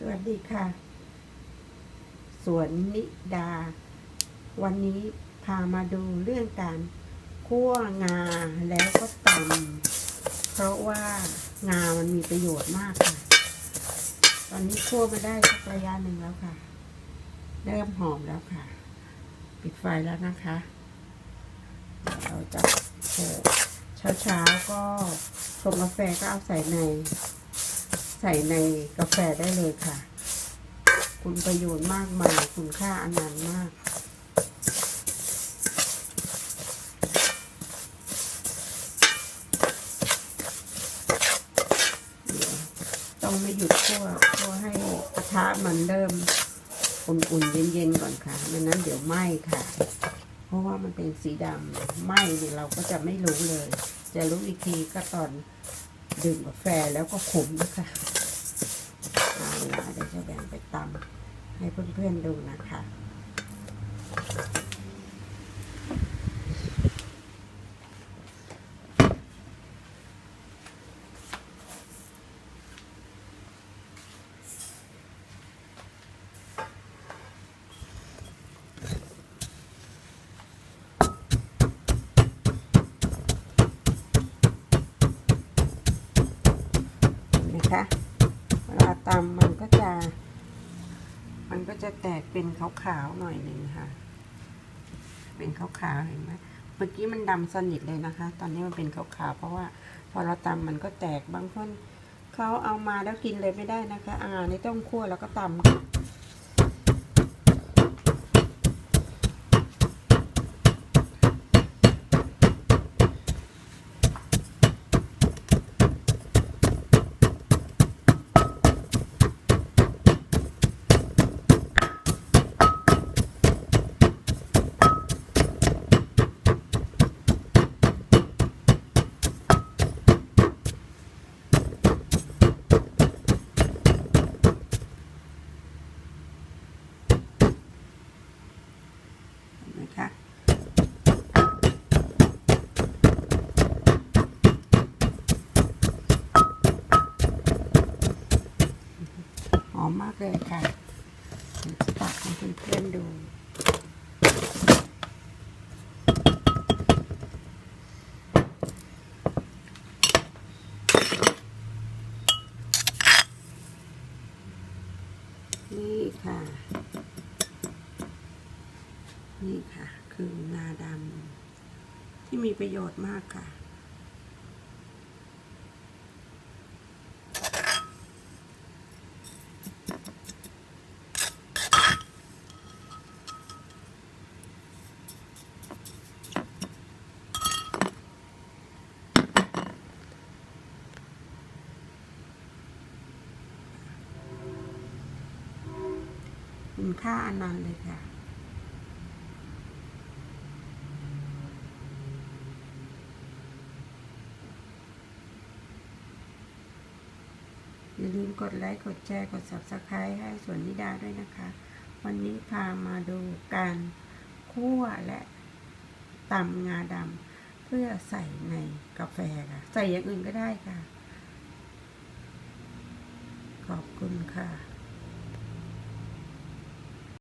สวัสดีค่ะ สวนนิดา วันนี้พามาดูเรื่องการคั่วงาแล้วก็ตำเพราะว่างามันมีประโยชน์มากค่ะ ตอนนี้คั่วมาได้สักระยะหนึ่งแล้วค่ะ เริ่มหอมแล้วค่ะ ปิดไฟแล้วนะคะ เราจะเสิร์ฟเช้าๆก็ชงกาแฟก็เอาใส่ใน ใส่ในกาแฟได้เลยค่ะ คุณประโยชน์มากมายคุณค่าอนันต์มากเดี๋ยต้องไม่หยุดคั่วคั่วให้กระทะมันเริ่มอุ่นๆเย็นๆก่อนค่ะไม่นั้นเดี๋ยวไหม้ค่ะ เพราะว่ามันเป็นสีดำไหม้เนี่ยเราก็จะไม่รู้เลย จะรู้อีกทีก็ตอน ดื่มกาแฟแล้วก็ขมนะคะเอาละเดี๋ยวจะแบ่งไปตำให้เพื่อนๆดูนะคะ นะคะเวลาตำมันก็จะ มันก็จะแตกเป็นขาวๆหน่อยหนึ่งค่ะ เป็นขาวๆเห็นไหมเมื่อกี้มันดำสนิทเลยนะคะ ตอนนี้มันเป็นขาวๆเพราะว่า พอเราตำมันก็แตกบางคนเขาเอามาแล้วกินเลยไม่ได้นะคะ อ่านี่ต้องคั่วแล้วก็ตำ อมมากเลยค่ะจะตักให้เพื่อนๆดู นี่ค่ะ นี่ค่ะ คืองาดำที่มีประโยชน์มากค่ะ คุณค่าอนันเลยค่ะ อย่าลืมกดไลค์ กดแชร์ กด subscribe ให้สวนนิดาด้วยนะคะ วันนี้พามาดูการคั่วและตำงาดำเพื่อใส่ในกาแฟค่ะ ใส่อย่างอื่นก็ได้ค่ะ ขอบคุณค่ะ